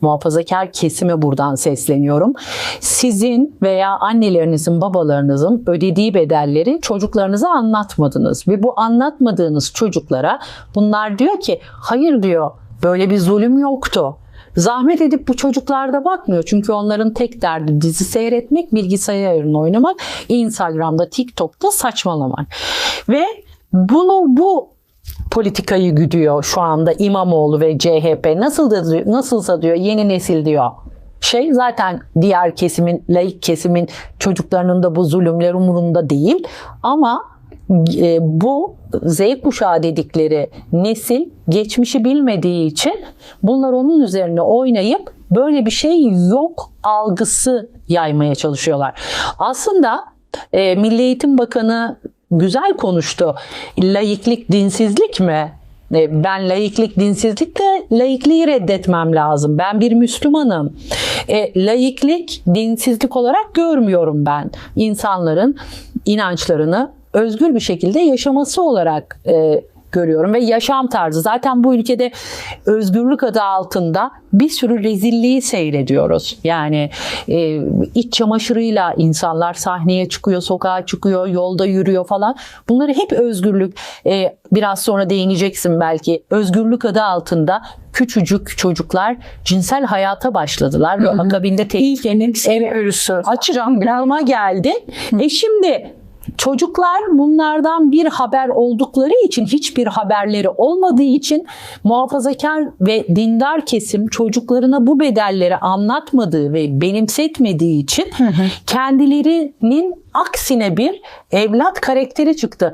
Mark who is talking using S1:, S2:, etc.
S1: muhafazakar kesime buradan sesleniyorum. Sizin veya annelerinizin, babalarınızın ödediği bedelleri çocuklarınıza anlatmadınız ve bu anlatmadığınız çocuklara bunlar diyor ki hayır diyor böyle bir zulüm yoktu. Zahmet edip bu çocuklarda bakmıyor. Çünkü onların tek derdi dizi seyretmek, bilgisayarın oynamak, Instagram'da, TikTok'ta saçmalamak. Ve bunu bu politikayı güdüyor şu anda İmamoğlu ve CHP. Nasıl da, nasılsa diyor yeni nesil diyor. Şey zaten diğer kesimin, laik kesimin çocuklarının da bu zulümler umurunda değil. Ama e, bu Z kuşağı dedikleri nesil geçmişi bilmediği için bunlar onun üzerine oynayıp böyle bir şey yok algısı yaymaya çalışıyorlar. Aslında e, Milli Eğitim Bakanı güzel konuştu. Laiklik dinsizlik mi? E, Ben laiklik dinsizlik de laikliği reddetmem lazım. Ben bir Müslümanım. E, laiklik dinsizlik olarak görmüyorum ben. İnsanların inançlarını özgür bir şekilde yaşaması olarak e, görüyorum ve yaşam tarzı. Zaten bu ülkede özgürlük adı altında bir sürü rezilliği seyrediyoruz. Yani e, iç çamaşırıyla insanlar sahneye çıkıyor, sokağa çıkıyor, yolda yürüyor falan. Bunları hep özgürlük, e, biraz sonra değineceksin belki, özgürlük adı altında küçücük çocuklar cinsel hayata başladılar ve akabinde tehlikenin ev örüsü açıklama geldi. E şimdi Çocuklar bunlardan bir haber oldukları için hiçbir haberleri olmadığı için muhafazakar ve dindar kesim çocuklarına bu bedelleri anlatmadığı ve benimsetmediği için kendilerinin aksine bir evlat karakteri çıktı.